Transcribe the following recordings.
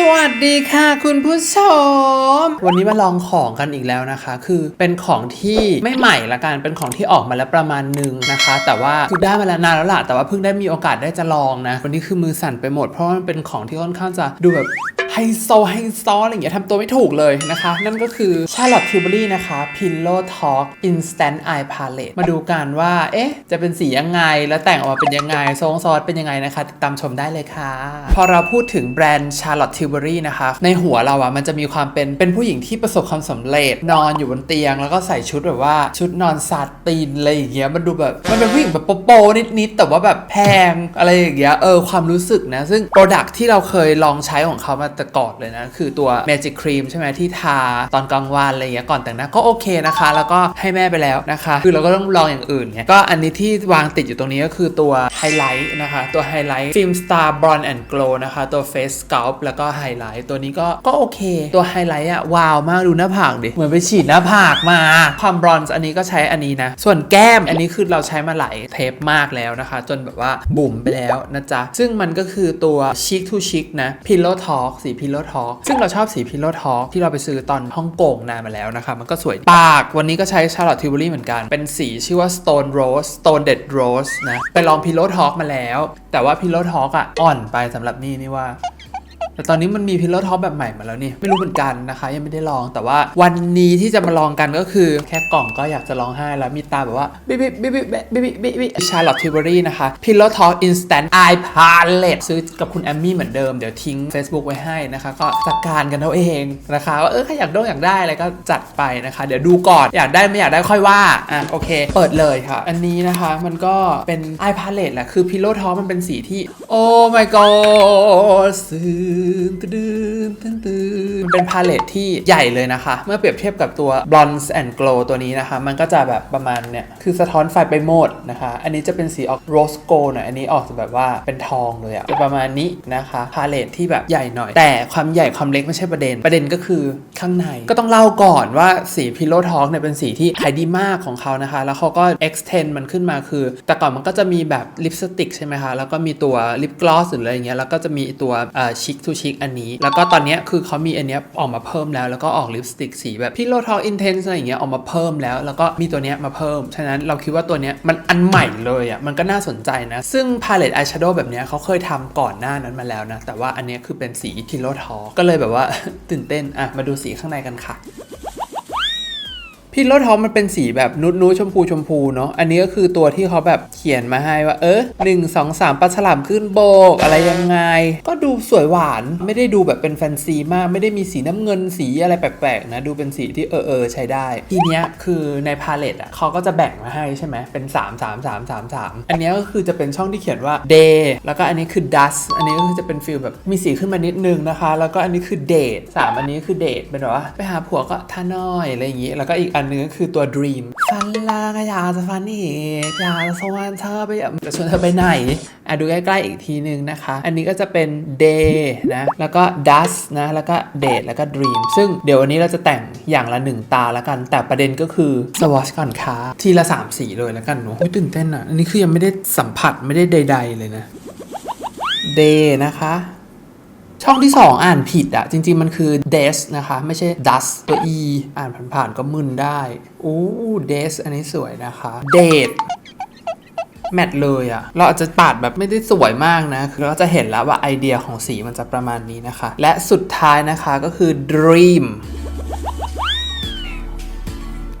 สวัสดีค่ะคุณผู้ชม วันนี้มาลองของกันอีกแล้วนะคะ คือเป็นของที่ไม่ใหม่ละกันเป็นของที่ออกมาแล้วประมาณหนึ่งนะคะ แต่ว่าคือได้มาแล้วนานแล้วล่ะแต่ว่าเพิ่งได้มีโอกาสได้จะลองนะวันนี้คือมือสั่นไปหมดเพราะมันเป็นของที่ค่อนข้างจะดูแบบ ไฮโซไฮโซอะไรอย่างเงี้ยทำตัวไม่ถูกเลยนะคะ นั่นก็คือ Charlotte Tilbury นะคะ Pillow Talk Instant Eye Palette มาดูกันว่า เอ๊ะ จะเป็นสียังไง แล้วแต่งออกมาเป็นยังไง ทรงซอสเป็นยังไงนะคะ ติดตามชมได้เลยค่ะ พอเราพูดถึงแบรนด์ Charlotte Tilbury นะคะ ในหัวเราอะมันจะมีความเป็น เป็นผู้หญิงที่ประสบความสำเร็จ นอนอยู่บนเตียง แล้วก็ใส่ชุดแบบว่าชุดนอนซาตินอะไรอย่างเงี้ย มันดูแบบ มันเป็นผู้หญิงแบบโป๊ๆนิดๆ แต่ว่าแบบแพงอะไรอย่างเงี้ย เออ ความรู้สึกนะ ซึ่งโปรดักที่เราเคยลองใช้ของเขามาแต่ก่อนเลยนะ คือตัว Magic Cream ใช่ไหมที่ทาตอนกลางวันอะไรอย่างเงี้ยก่อนแต่งหน้าก็โอเคนะคะ แล้วก็ให้แม่ไปแล้วนะคะ คือเราก็ต้องลองอย่างอื่นไงก็อันนี้ที่วางติดอยู่ตรงนี้ก็คือตัวไฮไลท์นะคะตัวไฮไลท์ Film Star Bronze and Glow นะคะ ตัว Face Sculpt แล้วก็ไฮไลท์ตัวนี้ก็ก็โอเค ตัวไฮไลท์อะว้าวมากดูหน้าผากดิเหมือนไปฉีดหน้าผากมา ความบรอนซ์อันนี้ก็ใช้อันนี้นะ ส่วนแก้มอันนี้คือเราใช้มาหลายเทปมากแล้วนะคะ จนแบบว่าบุ๋มไปแล้วนะจ๊ะ ซึ่งมันก็คือตัว Chic to Chic นะ Pillow Talk สีพิโลทอซึ่งเราชอบสีพิโลทอที่เราไปซื้อตอนฮ่องกงนานมาแล้วนะคะ มันก็สวยปากวันนี้ก็ใช้ Charlotte Tilbury เหมือนกัน เป็นสีชื่อว่า Stone Rose Stone Dead Rose นะไปลองพิโลทอมาแล้ว แต่ว่าพิโลทออะอ่อนไปสำหรับนี่นี่ว่า แต่ตอนนี้มันมีพิลโลท็อปแบบใหม่มาแล้วนี่ ไม่รู้เหมือนกันนะคะ ยังไม่ได้ลองแต่ว่าวันนี้ที่จะมาลองกันก็คือ แค่กล่องก็อยากจะร้องไห้แล้วมีตาแบบว่าบิบิบิบิบิบิบิบิชาร์ลอตทิวเบอรี่นะคะ Pillow Talk Instant Eye Palette ซื้อกับคุณแอมมี่เหมือนเดิม เดี๋ยวทิ้ง Facebook ไว้ให้นะคะ ก็จัดการกันเอาเองนะคะว่าเออใครอยากได้อยากได้อะไรก็จัดไปนะคะ เดี๋ยวดูก่อนอยากได้ไม่อยากได้ค่อยว่าอะโอเค เปิดเลยค่ะ อันนี้นะคะมันก็เป็น Eye Palette แหละคือ Pillow Talk มันเป็นสีที่โอ้ my god ซื่นตื่นตื่นตื่นมันเป็นพาเลตที่ใหญ่เลยนะคะ เมื่อเปรียบเทียบกับตัว Bronze and Glow ตัวนี้นะคะ มันก็จะแบบประมาณเนี่ย คือสะท้อนไฟไปหมดนะคะ อันนี้จะเป็นสีออก Rose Gold หน่อยอันนี้ออกแบบว่าเป็นทองเลยอะจะประมาณนี้นะคะพาเลตที่แบบใหญ่หน่อย แต่ความใหญ่ความเล็กไม่ใช่ประเด็น ประเด็นก็คือข้างในก็ต้องเล่าก่อนว่าสี Pillow Talk เนี่ยเป็นสีที่ขายดีมากของเขานะคะ แล้วเขาก็ extend มันขึ้นมาคือ แต่ก่อนมันก็จะมีแบบลิปสติกใช่ไหมคะแล้วก็มีตัวลิปกลอสหรืออะไรเงี้ยแล้วก็จะมีตัวชิคทูชิคอันนี้ แล้วก็ตอนเนี้ยคือเขามีอันเนี้ยออกมาเพิ่มแล้ว แล้วก็ออกลิปสติกสีแบบพิโลทอลอินเทนส์อะไรอย่างเงี้ยออกมาเพิ่มแล้ว แล้วก็มีตัวเนี้ยมาเพิ่ม ฉะนั้นเราคิดว่าตัวเนี้ยมันอันใหม่เลยอะมันก็น่าสนใจนะ ซึ่งพาเลตอายแชโดว์แบบเนี้ยเขาเคยทำก่อนหน้านั้นมาแล้วนะ แต่ว่าอันเนี้ยคือเป็นสีพิโลทอลก็เลยแบบว่าตื่นเต้นอะมาดูสีข้างในกันค่ะ พิลโลท็อปมันเป็นสีแบบนุดนูชมพูชมพูเนาะอันนี้ก็คือตัวที่เขาแบบเขียนมาให้ว่า เออหนึ่งสองสามปลาฉลามขึ้นโบก อะไรยังไง ก็ดูสวยหวานไม่ได้ดูแบบเป็นแฟนซีมากไม่ได้มีสีน้ำเงินสีอะไรแปลกๆนะดูเป็นสีที่เออเออใช้ได้ ทีเนี้ยคือในพาเลตอะเขาก็จะแบ่งมาให้ใช่ไหมเป็น 3 3 3 3 3 อันนี้ก็คือจะเป็นช่องที่เขียนว่า day แล้วก็อันนี้คือ dust อันนี้ก็คือจะเป็นฟิลแบบมีสีขึ้นมานิดนึงนะคะ แล้วก็อันนี้คือ date สามอันนี้คือ date เป็นแบบว่าไปหาผัวก็ท่าน้อยอะไรอย่างงี้แล้วก็อีกอันนึงก็คือตัว dream ฟันลาก็อยากจะฟันอีกอยากจะสวรรค์เธอไปจะชวนเธอไปไหนอะดูใกล้ๆอีกทีนึงนะคะ อันนี้ก็จะเป็น day นะ แล้วก็ dust นะ แล้วก็ date แล้วก็ dream ซึ่งเดี๋ยววันนี้เราจะแต่งอย่างละหนึ่งตาแล้วกัน แต่ประเด็นก็คือ swatch ก่อนค่ะทีละ 3 สีเลยแล้วกันเนาะตื่นเต้นอะ อันนี้คือยังไม่ได้สัมผัสไม่ได้ใด ๆ เลยนะ day นะคะ ช่องที่ 2 อ่านผิดอะจริง ๆ มันคือ des นะคะ ไม่ใช่ dust ตัว e อ่านผ่านๆก็มึนได้โอ้ des อันนี้สวยนะคะ date แมทเลยอะเราอาจจะปาดแบบไม่ได้สวยมากนะ คือเราจะเห็นแล้วว่าไอเดียของสีมันจะประมาณนี้นะคะ และสุดท้ายนะคะก็คือ dream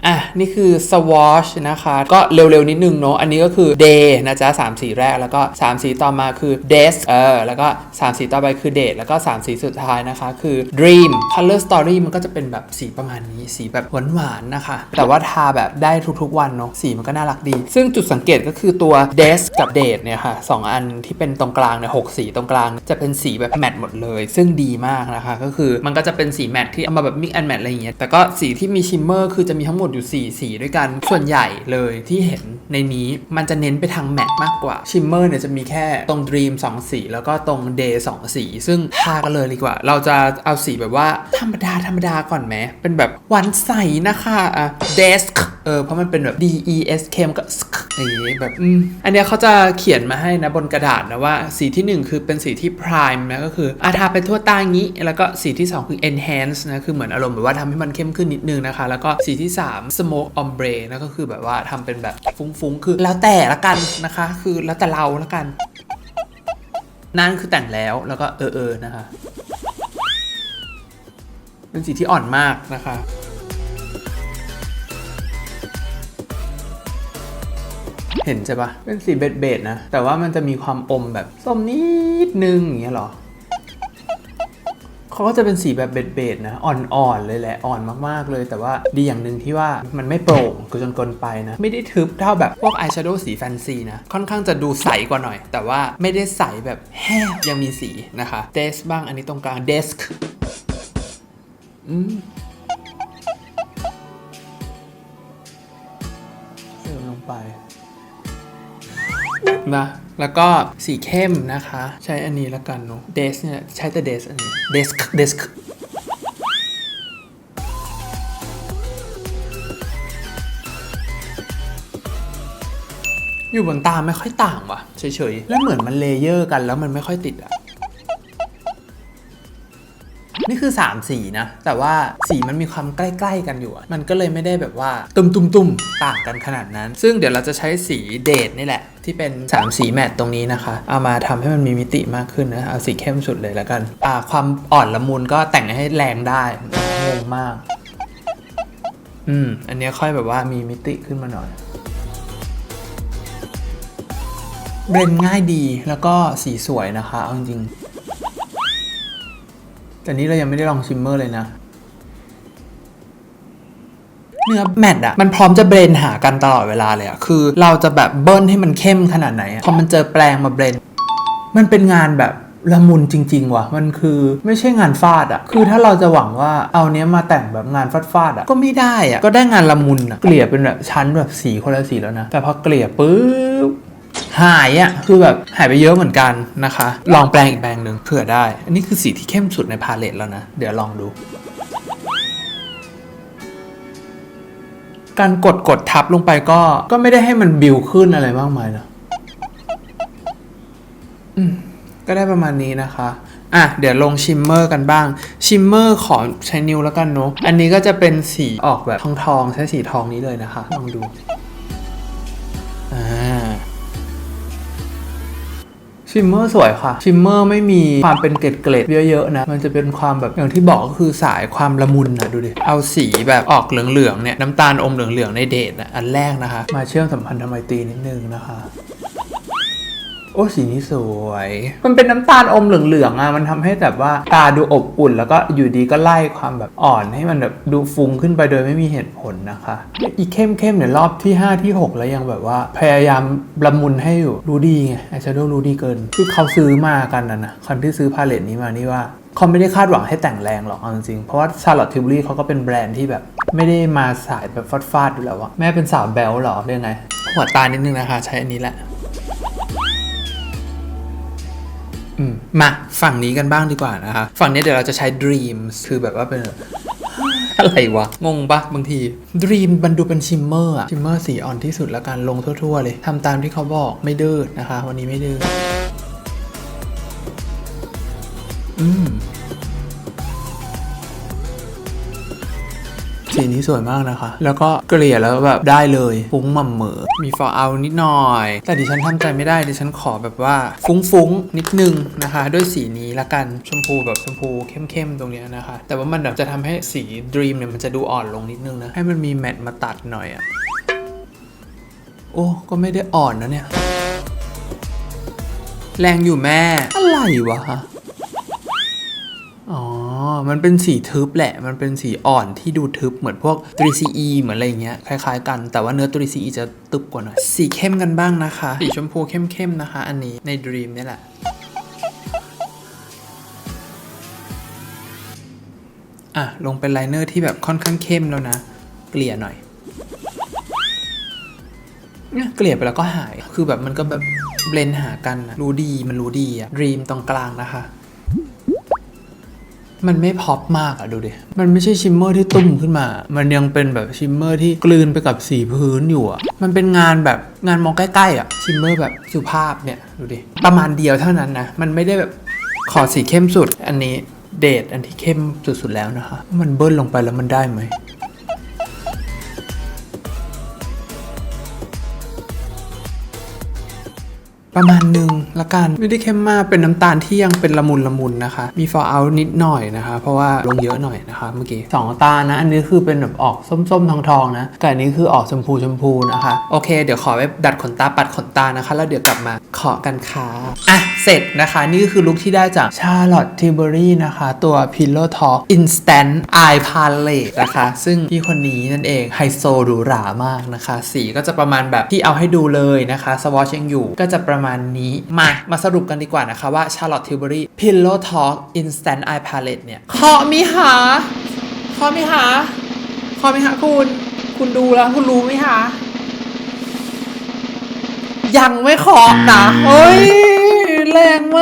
อะ นี่คือ swatch นะคะ ก็เร็วๆนิดนึงเนาะ อันนี้ก็คือ day นะจ๊ะ3สีแรก แล้วก็3สีต่อมาคือ desk เออ แล้วก็3สีต่อไปคือ date แล้วก็3สีสุดท้ายนะคะ คือ dream color story มันก็จะเป็นแบบสีประมาณนี้ สีแบบหวานๆนะคะ แต่ว่าทาแบบได้ทุกๆวันเนาะ สีมันก็น่ารักดี ซึ่งจุดสังเกตก็คือตัว desk กับ date เนี่ยค่ะสองอันที่เป็นตรงกลางเนี่ยหกสีตรงกลางจะเป็นสีแบบแมทหมดเลย ซึ่งดีมากนะคะ ก็คือมันก็จะเป็นสีแมทที่เอามาแบบ mix and match อะไรอย่างเงี้ย แต่ก็สีที่มีชิมเมอร์คือจะมีทั้งหมดอยู่4สีด้วยกัน ส่วนใหญ่เลยที่เห็นในนี้มันจะเน้นไปทางแมทมากกว่า ชิมเมอร์เนี่ยจะมีแค่ตรง Dream 2 สี แล้วก็ตรง Day 2 สี ซึ่งทากันเลยดีกว่า เราจะเอาสีแบบว่าธรรมดาธรรมดาก่อนไหม เป็นแบบหวานใสนะคะอะ Desk เออเพราะมันเป็นแบบ D E S K มันก็ อย่างนี้แบบอืมอันเนี้ยเขาจะเขียนมาให้นะบนกระดาษนะว่าสีทีหนึ่1 คือเป็นสีที่ prime นะก็คืออาทาไปทั่วต่างนี้ แล้วก็สีที่ 2 คือ enhance นะคือเหมือนอารมณ์แบบว่าทำให้มันเข้มขึ้นนิดนึงนะคะ แล้วก็สีที่ 3 smoke ombre นะก็คือแบบว่าทำเป็นแบบฟุ้งๆ คือแล้วแต่ละกันนะคะ คือแล้วแต่เราละกันนั่นคือแต่งแล้วแล้วก็เออเออนะคะ เป็นสีที่อ่อนมากนะคะ เห็นใช่ปะเป็นสีเบจเบจๆนะ แต่ว่ามันจะมีความอมแบบส้มนิดนึงอย่างเงี้ยหรอเขาก็จะเป็นสีแบบเบจเบจๆนะ อ่อนๆเลยแหละอ่อนมากๆเลย แต่ว่าดีอย่างหนึ่งที่ว่ามันไม่โปร่งจนเกินไปนะ ไม่ได้ทึบเท่าแบบพวกอายแชโดว์สีแฟนซีนะ ค่อนข้างจะดูใสกว่าหน่อย แต่ว่าไม่ได้ใสแบบแห้งยังมีสีนะคะเดสบ้างอันนี้ตรงกลางเดสอืมเติมลงไป นะ แล้วก็สีเข้มนะคะ ใช้อันนี้แล้วกันเนาะเดสเนี่ยใช้แต่เดสอันนี้เดสเดสอยู่บนตาไม่ค่อยต่างว่ะเฉยๆ แล้วเหมือนมันเลเยอร์กันแล้วมันไม่ค่อยติดอะ นี่คือ 3 สีนะ แต่ว่าสีมันมีความใกล้ ๆ กันอยู่ มันก็เลยไม่ได้แบบว่าตุมตุมตุมต่างกันขนาดนั้น ซึ่งเดี๋ยวเราจะใช้สีเดทนี่แหละ ที่เป็น 3 สีแมตตรงนี้นะคะ เอามาทำให้มันมีมิติมากขึ้นนะ เอาสีเข้มสุดเลยแล้วกัน อ่า ความอ่อนละมุนก็แต่งให้แรงได้งงมาก อืม อันนี้ค่อยแบบว่ามีมิติขึ้นมาหน่อยเบรนง่ายดีแล้วก็สีสวยนะคะเอาจริง แต่นี้เรายังไม่ได้ลองชิมเมอร์เลยนะ เนื้อแมตต์อะมันพร้อมจะเบรนหากันตลอดเวลาเลยอะคือเราจะแบบเบิ้ลให้มันเข้มขนาดไหนอะพอมันเจอแปลงมาเบรน มันเป็นงานแบบละมุนจริง ๆ ว่ะ มันคือไม่ใช่งานฟาดอะคือถ้าเราจะหวังว่าเอาเนี้ยมาแต่งแบบงานฟาดฟาดอะก็ไม่ได้อะก็ได้งานละมุนอะเกลี่ยเป็นแบบชั้นแบบสีคนละสีแล้วนะ แต่พอเกลี่ยปุ๊บ หายอะ่ะคือแบบหายไปเยอะเหมือนกันนะคะ ลองแปลงอีกแปลงหนึ่งเผื่อได้ อันนี้คือสีที่เข้มสุดในพาเลตแล้วนะ เดี๋ยวลองดู การกดกดทับลงไปก็ก็ไม่ได้ให้มันบิวขึ้นอะไรมากมายนะอืมก็ได้ประมาณนี้นะคะ อะ เดี๋ยวลงชิมเมอร์กันบ้าง ชิมเมอร์ขอใช้นิ้วแล้วกันเนาะ อันนี้ก็จะเป็นสีออกแบบทองทองๆใช้สีทองนี้เลยนะคะ ลองดู ชิมเมอร์สวยค่ะ ชิมเมอร์ไม่มีความเป็นเกล็ดเกล็ดเยอะๆนะ มันจะเป็นความแบบอย่างที่บอกก็คือสายความละมุนนะดูดิ เอาสีแบบออกเหลืองๆเนี่ยน้ำตาลอมเหลืองๆในเดทนะอันแรกนะคะ มาเชื่อมสัมพันธ์ทำไมตีนิดนึงนะคะ โอ้สีนี้สวย มันเป็นน้ำตาลอมเหลืองๆอะมันทำให้แบบว่าตาดูอบอุ่น แล้วก็อยู่ดีก็ไล่ความแบบอ่อนให้มันแบบดูฟุ้งขึ้นไปโดยไม่มีเหตุผลนะคะ อีกเข้มๆเนี่ยรอบที่ 5 ที่ 6 แล้วยังแบบว่า พยายามละมุนให้อยู่รู้ดีไงไอชาโดว์รู้ดีเกินคือเขาซื้อมากันนะนะคนที่ซื้อพาเลตนี้มานี่ว่าเขาไม่ได้คาดหวังให้แต่งแรงหรอกเอาจริงๆเพราะว่าชาร์ลอตทิวลี่เขาก็เป็นแบรนด์ที่แบบ ไม่ได้มาสายแบบฟาดๆอยู่แล้วอะแม่เป็นสาวแบลหรอเรื่องไงหัวตานิดนึงนะคะ ใช้อันนี้แหละ มาฝั่งนี้กันบ้างดีกว่านะคะ ฝั่งนี้เดี๋ยวเราจะใช้ Dreams คือแบบว่าเป็นอะไรวะ งงปะบางที Dream มันดูเป็นชิมเมอร์อะชิมเมอร์สีอ่อนที่สุดแล้วกันลงทั่ว ๆ เลยทำตามที่เขาบอกไม่ดื้อนะคะ วันนี้ไม่ดื้ออืม สีนี้สวยมากนะคะ แล้วก็เกลี่ยแล้วแบบได้เลยฟุ้งหม่ำเหมอมีฟอเอานิดหน่อย แต่ดิฉันทำใจไม่ได้ดิฉันขอแบบว่าฟุ้งๆนิดนึงนะคะ ด้วยสีนี้ละกันชมพูแบบชมพูเข้มๆตรงเนี้ยนะคะ แต่ว่ามันแบบจะทำให้สีดรีมเนี่ยมันจะดูอ่อนลงนิดนึงนะให้มันมีแมตต์มาตัดหน่อยอะโอ้ก็ไม่ได้อ่อนนะเนี่ยแรงอยู่แม่ อะไรวะ มันเป็นสีทึบแหละ มันเป็นสีอ่อนที่ดูทึบเหมือนพวก 3CE เหมือนอะไรอย่างเงี้ยคล้ายๆ กัน แต่ว่าเนื้อ 3CE จะตึบกว่าหน่อย สีเข้มกันบ้างนะคะ สีชมพูเข้มๆนะคะ อันนี้ใน Dream นี่แหละอะ ลงเป็นไลเนอร์ที่แบบค่อนข้างเข้มแล้วนะ เกลี่ยหน่อยเนี่ยเกลี่ยไปแล้วก็หาย คือแบบมันก็แบบเบลนหากันนะรู้ดีมันรู้ดีอะ Dream ตรงกลางนะคะ มันไม่พอปมากอะดูดิ มันไม่ใช่ชิมเมอร์ที่ตุ้มขึ้นมา มันยังเป็นแบบชิมเมอร์ที่กลืนไปกับสีพื้นอยู่อะมันเป็นงานแบบงานมองใกล้ๆอะชิมเมอร์แบบสุภาพเนี่ยดูดิ ประมาณเดียวเท่านั้นนะ มันไม่ได้แบบขอสีเข้มสุด อันนี้เดทอันที่เข้มสุดๆแล้วนะคะ มันเบิ้ลลงไปแล้วมันได้ไหม ประมาณหนึ่งละกัน ไม่ได้เข้มมากเป็นน้ำตาลที่ยังเป็นละมุนละมุนนะคะ มีฟอร์เอานิดหน่อยนะคะ เพราะว่าลงเยอะหน่อยนะคะเมื่อกี้สองตานะ อันนี้คือเป็นแบบออกส้มๆทองๆนะแต่อันนี้คือออกชมพูชมพูนะคะ โอเค เดี๋ยวขอไปดัดขนตาปัดขนตานะคะ แล้วเดี๋ยวกลับมาเคาะกันค่ะอะ เสร็จนะคะ นี่ก็คือลุคที่ได้จาก Charlotte Tilbury นะคะ ตัว Pillow Talk Instant Eye Palette นะคะ ซึ่งพี่คนนี้นั่นเองไฮโซหรูหรามากนะคะ สีก็จะประมาณแบบที่เอาให้ดูเลยนะคะสวอชยังอยู่ก็จะประมาณนี้มามาสรุปกันดีกว่านะคะว่า Charlotte Tilbury Pillow Talk Instant Eye Palette เนี่ยเคาะมิหาเคาะมิหาเคาะมิหาคุณคุณดูแล้วคุณรู้ไหมคะยังไม่เคาะนะเฮ้ย แรงม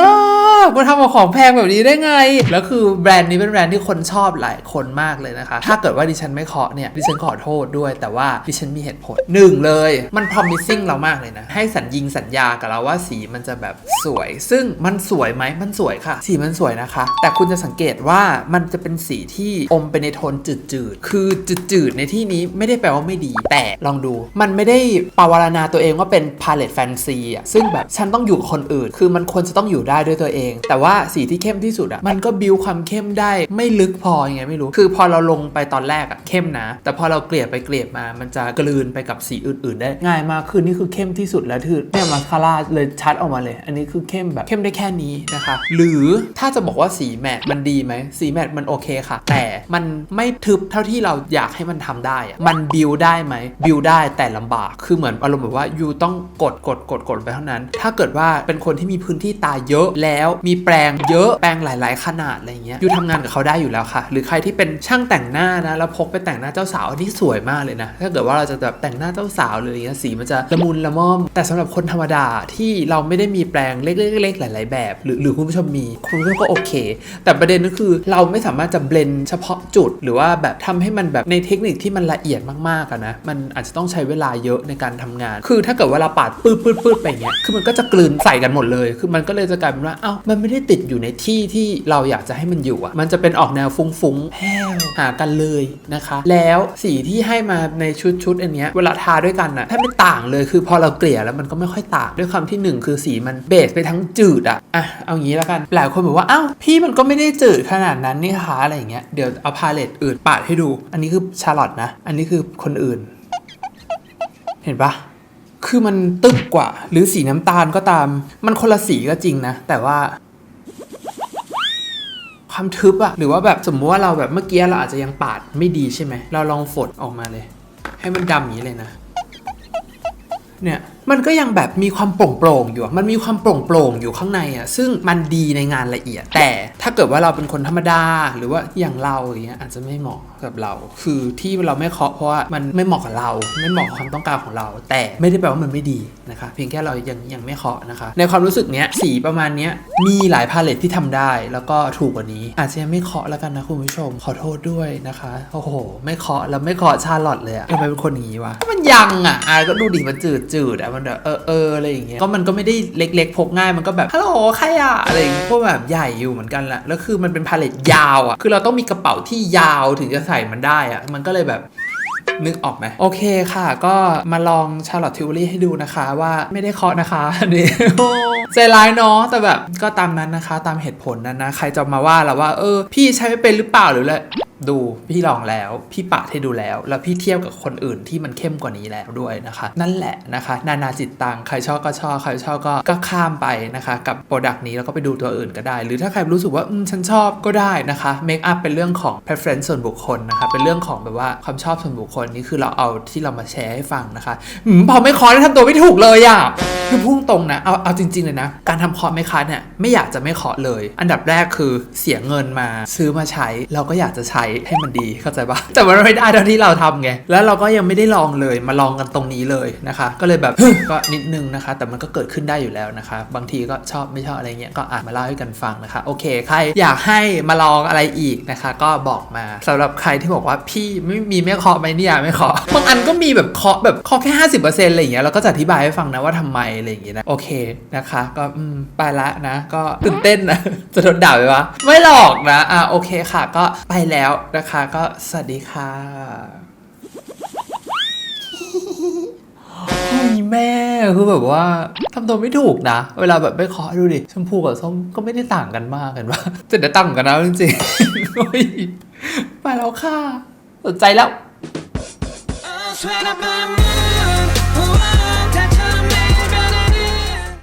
ากมาทำกับของแพงแบบนี้ได้ไง แล้วคือแบรนด์นี้เป็นแบรนด์ที่คนชอบหลายคนมากเลยนะคะ ถ้าเกิดว่าดิฉันไม่เคาะเนี่ย ดิฉันขอโทษด้วย แต่ว่าดิฉันมีเหตุผลหนึ่งเลย มัน promising เรามากเลยนะ ให้สัญญิงสัญญากับเราว่าสีมันจะแบบสวย ซึ่งมันสวยไหมมันสวยค่ะ สีมันสวยนะคะ แต่คุณจะสังเกตว่ามันจะเป็นสีที่อมไปในโทนจืดๆ คือจืดๆในที่นี้ไม่ได้แปลว่าไม่ดี แต่ลองดู มันไม่ได้ปราวารณาตัวเองว่าเป็น palette fancy อะ ซึ่งแบบฉันต้องอยู่กับคนอื่น คือมันควรจะต้องอยู่ได้ด้วยตัวเอง แต่ว่าสีที่เข้มที่สุดอะมันก็บิวความเข้มได้ไม่ลึกพอยังไงไม่รู้ คือพอเราลงไปตอนแรกอะเข้มนะ แต่พอเราเกลี่ยไปเกลี่ยมา มันจะกลืนไปกับสีอื่น ๆ ได้ ง่ายมากคือนี่คือเข้มที่สุดแล้วคือเนี่ยมาสคาร่าเลยชัดออกมาเลย อันนี้คือเข้มแบบเข้มได้แค่นี้นะคะหรือถ้าจะบอกว่าสีแมทมันดีไหมสีแมทมันโอเคค่ะ แต่มันไม่ทึบเท่าที่เราอยากให้มันทำได้อะมันบิวได้ไหมบิวได้แต่ลำบากคือเหมือนอารมณ์แบบว่ายูต้องกดกดกดกดไปเท่านั้น ถ้าเกิดว่าเป็นคนที่มีพื้นที่ตาเยอะแล้วมีแปรงเยอะแปรงหลาย ๆ ขนาดอะไรเงี้ยยูทำงานกับเขาได้อยู่แล้วค่ะ หรือใครที่เป็นช่างแต่งหน้านะแล้วพกไปแต่งหน้าเจ้าสาวอันที่สวยมากเลยนะถ้าเกิดว่าเราจะแบบแต่งหน้าเจ้าสาวหรืออะไรเงี้ยสีมันจะละมุนละม่อม แต่สำหรับคนธรรมดาที่เราไม่ได้มีแปรงเล็กๆหลาย ๆ แบบ หรือหรือคุณผู้ชมมีคุณผู้ชมก็โอเค แต่ประเด็นก็คือเราไม่สามารถจะเบลนเฉพาะจุด หรือว่าแบบทำให้มันแบบในเทคนิคที่มันละเอียดมากๆอะนะมันอาจจะต้องใช้เวลาเยอะในการทำงาน คือถ้าเกิดว่าเราปาดปื้ดปื้ดปื้ดไปเงี้ยคือมันก็จะกลืนใส่กันหมดเลยคือมันก็เลยจะกลายเป็นว่าเอ้ามันไม่ได้ติดอยู่ในที่ที่เราอยากจะให้มันอยู่อะมันจะเป็นออกแนวฟุ้งๆแห้วหากันเลยนะคะ แล้วสีที่ให้มาในชุดชุดอันเนี้ยเวลาทาด้วยกันอะแทบไม่ต่างเลยคือพอเราเกลี่ยแล้วมันก็ไม่ค่อยต่างด้วยควาที่หนึ่งคือสีมันเบสไปทั้งจืดอะอะเอางี้แล้วกันหลายคนบอกว่าอ้าวพี่มันก็ไม่ได้จืดขนาดนั้นนี่คะอะไรอย่างเงี้ยเดี๋ยวเอาพาเลตอื่นปาดให้ดู อันนี้คือชาร์ลอตนะ อันนี้คือคนอื่น เห็นปะ คือมันตึกกว่า หรือสีน้ำตาลก็ตาม มันคนละสีก็จริงนะ แต่ว่า ความทึบอะหรือว่าแบบสมมติว่าเราแบบเมื่อกี้เราอาจจะยังปาดไม่ดีใช่ไหม เราลองฝดออกมาเลย ให้มันดำอย่างนี้เลยนะ เนี่ยมันก็ยังแบบมีความโปร่งโปร่งอยู่ มันมีความโปร่งโปร่งอยู่ข้างในอะซึ่งมันดีในงานละเอียด แต่ถ้าเกิดว่าเราเป็นคนธรรมดา หรือว่าอย่างเราอย่างเงี้ยอาจจะไม่เหมาะ กับเรา คือที่เราไม่เคาะเพราะว่ามันไม่เหมาะกับเรา ไม่เหมาะกับความต้องการของเรา แต่ไม่ได้แปลว่ามันไม่ดีนะคะเพียงแค่เรายังยังไม่เคาะนะคะ ในความรู้สึกเนี้ยสีประมาณเนี้ยมีหลายพาเลตที่ทำได้ แล้วก็ถูกกว่านี้ อาจจะยังไม่เคาะแล้วกันนะคุณผู้ชมขอโทษด้วยนะคะโอ้โห ไม่เคาะแล้วไม่เคาะชาลอตเลยอะทำไมเป็นคนอย่างนี้วะมันยังอะอะก็ดูดิมันจืดจืดอะมันแบบเออเอออะไรอย่างเงี้ยก็มันก็ไม่ได้เล็ก ๆ พกง่ายมันก็แบบฮัลโหลใครอะอะไรอย่างเงี้ยพวกแบบใหญ่อยู่เหมือนกันแหละแล้วคือมันเป็นพาเลตยาวอะคือเราต้องมีกระเป๋าที่ยาวถึงจะใส่มันได้อะมันก็เลยแบบนึกออกไหมโอเคค่ะ ก็มาลองชาร์ลอตทิวลี่ให้ดูนะคะว่าไม่ได้เคาะนะคะนี่ใจร้ายเนาะแต่แบบก็ตามนั้นนะคะ ตามเหตุผลนั้นนะ ใครจะมาว่าเราว่า เออ พี่ใช้ไม่เป็นหรือเปล่าหรืออะไร ดูพี่ลองแล้วพี่ปาดให้ดูแล้ว แล้วพี่เทียบกับคนอื่นที่มันเข้มกว่านี้แล้วด้วยนะคะ นั่นแหละนะคะ นานาจิตตังใครชอบก็ชอบใครชอบก็ก็ข้ามไปนะคะ กับโปรดักต์นี้แล้วก็ไปดูตัวอื่นก็ได้ หรือถ้าใครรู้สึกว่าอืมฉันชอบก็ได้นะคะเมคอัพเป็นเรื่องของ preference ส่วนบุคคลนะคะ เป็นเรื่องของแบบว่าความชอบส่วนบุคคลนี่คือเราเอาที่เรามาแชร์ให้ฟังนะคะอืมพอไม่คอได้ทำตัวไม่ถูกเลยอะคือพุ่งตรงนะเอาเอาจริงๆเลยนะการทำคอร์สไม่คัสเนี่ยไม่อยากจะไม่เคาะเลย อันดับแรกคือเสียเงินมาซื้อมาใช้เราก็อยากจะใช้ให้มันดีเข้าใจปะแต่มันไม่ได้เท่าที่เราทำไงแล้วเราก็ยังไม่ได้ลองเลยมาลองกันตรงนี้เลยนะคะ ก็เลยแบบ ก็นิดนึงนะคะ แต่มันก็เกิดขึ้นได้อยู่แล้วนะคะ บางทีก็ชอบไม่ชอบอะไรเงี้ยก็อ่านมาเล่าให้กันฟังนะคะ โอเค ใครอยากให้มาลองอะไรอีกนะคะ ก็บอกมาสำหรับใครที่บอกว่าพี่ไม่มีไม่เคาะไหมเนี่ยไม่เคาะบางอันก็มีแบบเคาะแบบเคาะแค่ห้าสิบเปอร์เซ็นต์อะไรอย่างเงี้ยเราก็จะอธิบายให้ฟังนะว่าทำไมอะไรอย่างเงี้ยนะโอเคนะคะ ก็อืมไปละนะ ก็ตื่นเต้นนะจะโดนด่าไหมวะไม่หรอกนะอะโอเคค่ะ ก็ไปแล้วนะคะก็สวัสดีค่ะเฮ้ยแม่คือแบบว่าทำตัวไม่ถูกนะ เวลาแบบไปเคาะดูดิชมพูกับส้มก็ไม่ได้ต่างกันมากเห็นปะจะได้ต่างกันนะจริงๆเฮ้ยไปแล้วค่ะสนใจแล้ว